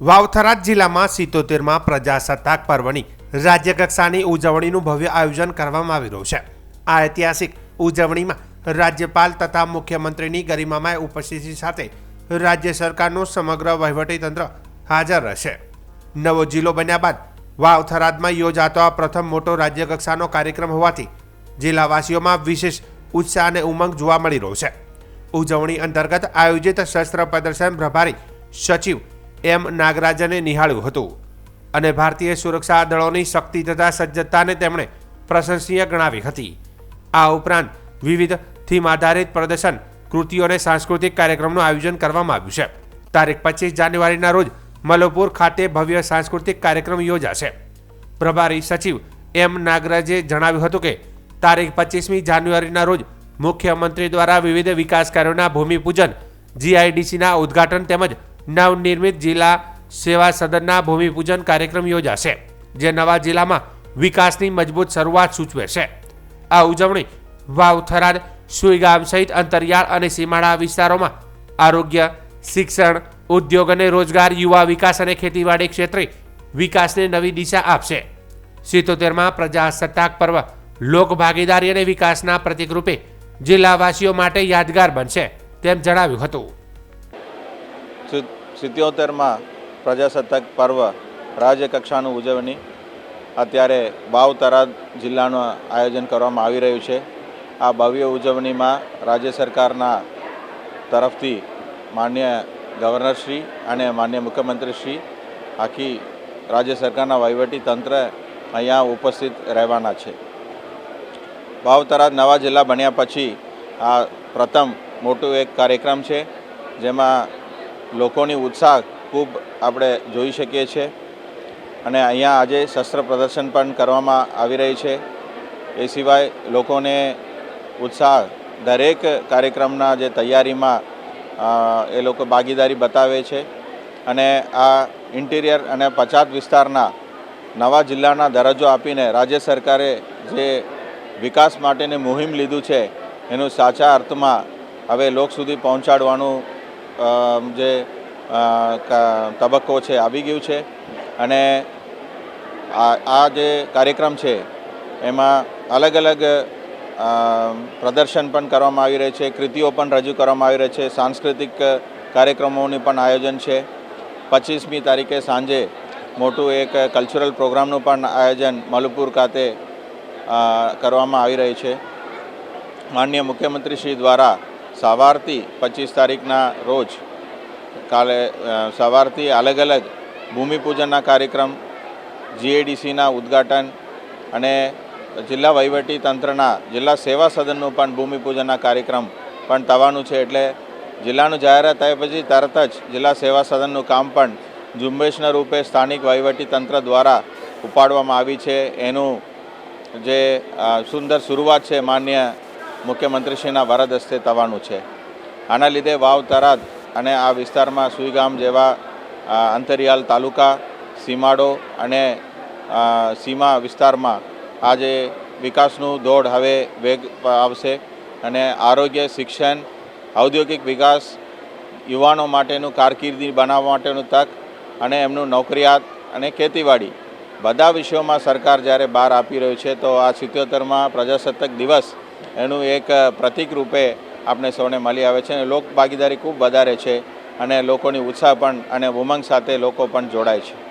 વાવથરાદ જિલ્લામાં સિત્તોતેરમાં પ્રજાસત્તાક પર્વની રાજ્યકક્ષાની ઉજવણીનું ભવ્ય આયોજન કરવામાં આવી રહ્યું છે. આ ઐતિહાસિક ઉજવણીમાં રાજ્યપાલ તથા મુખ્યમંત્રીની ગરિમામય ઉપસ્થિતિ સાથે રાજ્ય સરકારનું સમગ્ર વહીવટીતંત્ર હાજર રહેશે. નવો જિલ્લો બન્યા બાદ વાવથરાદમાં યોજાતો આ પ્રથમ મોટો રાજ્યકક્ષાનો કાર્યક્રમ હોવાથી જિલ્લાવાસીઓમાં વિશેષ ઉત્સાહ અને ઉમંગ જોવા મળી રહ્યો છે. ઉજવણી અંતર્ગત આયોજિત શસ્ત્ર પ્રદર્શન પ્રભારી સચિવ એમ નાગરાજને નિહાળ્યું હતું. અને ભારતીય સુરક્ષા દળોની શક્તિ તથા સજ્જતાને તેમણે પ્રશંસનીય ગણાવી હતી. આ ઉપરાંત વિવિધ થીમ આધારિત પ્રદર્શન, કૃતિઓ અને સાંસ્કૃતિક કાર્યક્રમનું આયોજન કરવામાં આવ્યું છે. તારીખ પચીસ જાન્યુઆરીના રોજ મલોપુર ખાતે ભવ્ય સાંસ્કૃતિક કાર્યક્રમ યોજાશે. પ્રભારી સચિવ એમ નાગરાજે જણાવ્યું હતું કે, તારીખ પચીસમી જાન્યુઆરીના રોજ મુખ્યમંત્રી દ્વારા વિવિધ વિકાસ કાર્યોના ભૂમિપૂજન, જીઆઈડીસીના ઉદ્ઘાટન તેમજ નવનિર્મિત જિલ્લા સેવા સદનના ભૂમિપૂજન કાર્યક્રમ યોજાશે, જે નવા જિલ્લામાં વિકાસની મજબૂત શરૂઆત સૂચવે છે આ ઉજવણી વાવ થરાદ, સુઈગામ સહિત અંતરિયાળ અને સીમાડા વિસ્તારોમાં આરોગ્ય, શિક્ષણ, ઉદ્યોગ અને રોજગાર, યુવા વિકાસ અને ખેતીવાડી ક્ષેત્રે વિકાસને નવી દિશા આપશે. સિત્તોતેરમાં પ્રજાસત્તાક પર્વ લોકભાગીદારી અને વિકાસના પ્રતિકરૂપે જિલ્લાવાસીઓ માટે યાદગાર બનશે, તેમ જણાવ્યું હતું. સિત્યોતેરમાં પ્રજાસત્તાક પર્વ રાજ્યકક્ષાનું ઉજવણી. અત્યારે વાવ જિલ્લાનું આયોજન કરવામાં આવી રહ્યું છે. આ ભવ્ય ઉજવણીમાં રાજ્ય સરકારના તરફથી માન્ય ગવર્નરશ્રી અને માન્ય મુખ્યમંત્રીશ્રી, આખી રાજ્ય સરકારના વહીવટી તંત્ર અહીંયા ઉપસ્થિત રહેવાના છે. વાવ નવા જિલ્લા બન્યા પછી આ પ્રથમ મોટું એક કાર્યક્રમ છે, જેમાં લોકોની ઉત્સાહ ખૂબ આપણે જોઈ શકીએ છીએ. અને અહીંયા આજે શસ્ત્ર પ્રદર્શન પણ કરવામાં આવી રહી છે. એ સિવાય લોકોને ઉત્સાહ દરેક કાર્યક્રમના જે તૈયારીમાં એ લોકો ભાગીદારી બતાવે છે. અને આ ઇન્ટિરિયર અને પછાત વિસ્તારના નવા જિલ્લાના દરજ્જો આપીને રાજ્ય સરકારે જે વિકાસ માટેની મુહિમ લીધું છે, એનું સાચા અર્થમાં હવે લોક સુધી પહોંચાડવાનું જે તબક્કો છે, આવી ગયું છે. અને આ જે કાર્યક્રમ છે, એમાં અલગ અલગ પ્રદર્શન પણ કરવામાં આવી રહી છે, કૃતિઓ પણ રજૂ કરવામાં આવી રહી છે, સાંસ્કૃતિક કાર્યક્રમોનું પણ આયોજન છે. પચીસમી તારીખે સાંજે મોટું એક કલ્ચરલ પ્રોગ્રામનું પણ આયોજન મલુપુર ખાતે કરવામાં આવી રહી છે. માનનીય મુખ્યમંત્રી શ્રી દ્વારા સવારથી પચીસ તારીખના રોજ કાલે સવારથી અલગ અલગ ભૂમિપૂજનના કાર્યક્રમ, જીએડીસીના ઉદ્ઘાટન અને જિલ્લા વહીવટી તંત્રના, જિલ્લા સેવા સદનનું પણ ભૂમિપૂજનના કાર્યક્રમ પણ થવાનું છે. એટલે જિલ્લાનું જાહેરાત થયા પછી તરત જ જિલ્લા સેવા સદનનું કામ પણ ઝુંબેશના રૂપે સ્થાનિક વહીવટી તંત્ર દ્વારા ઉપાડવામાં આવી છે. એનું જે સુંદર શરૂઆત છે માન્ય મુખ્યમંત્રીશ્રીના વરદ હસ્તે થવાનું છે. આના લીધે વાવ, તરાદ અને આ વિસ્તારમાં સુઈગામ જેવા અંતરિયાલ તાલુકા, સીમાડો અને સીમા વિસ્તારમાં આજે વિકાસનું દોડ હવે વેગ આવશે અને આરોગ્ય, શિક્ષણ, ઔદ્યોગિક વિકાસ, યુવાનો માટેનું કારકિર્દી બનાવવા માટેનું તક અને એમનું નોકરિયાત અને ખેતીવાડી બધા વિષયોમાં સરકાર જ્યારે બહાર આપી રહ્યું છે તો આ સિત્યોતેરમાં પ્રજાસત્તાક દિવસ એનું એક પ્રતિક રૂપે આપણે સૌને મળી આવે છે અને લોક ભાગીદારી ખૂબ વધારે છે અને લોકોની ઉત્સાહ પણ અને ઉમંગ સાથે લોકો પણ જોડાય છે.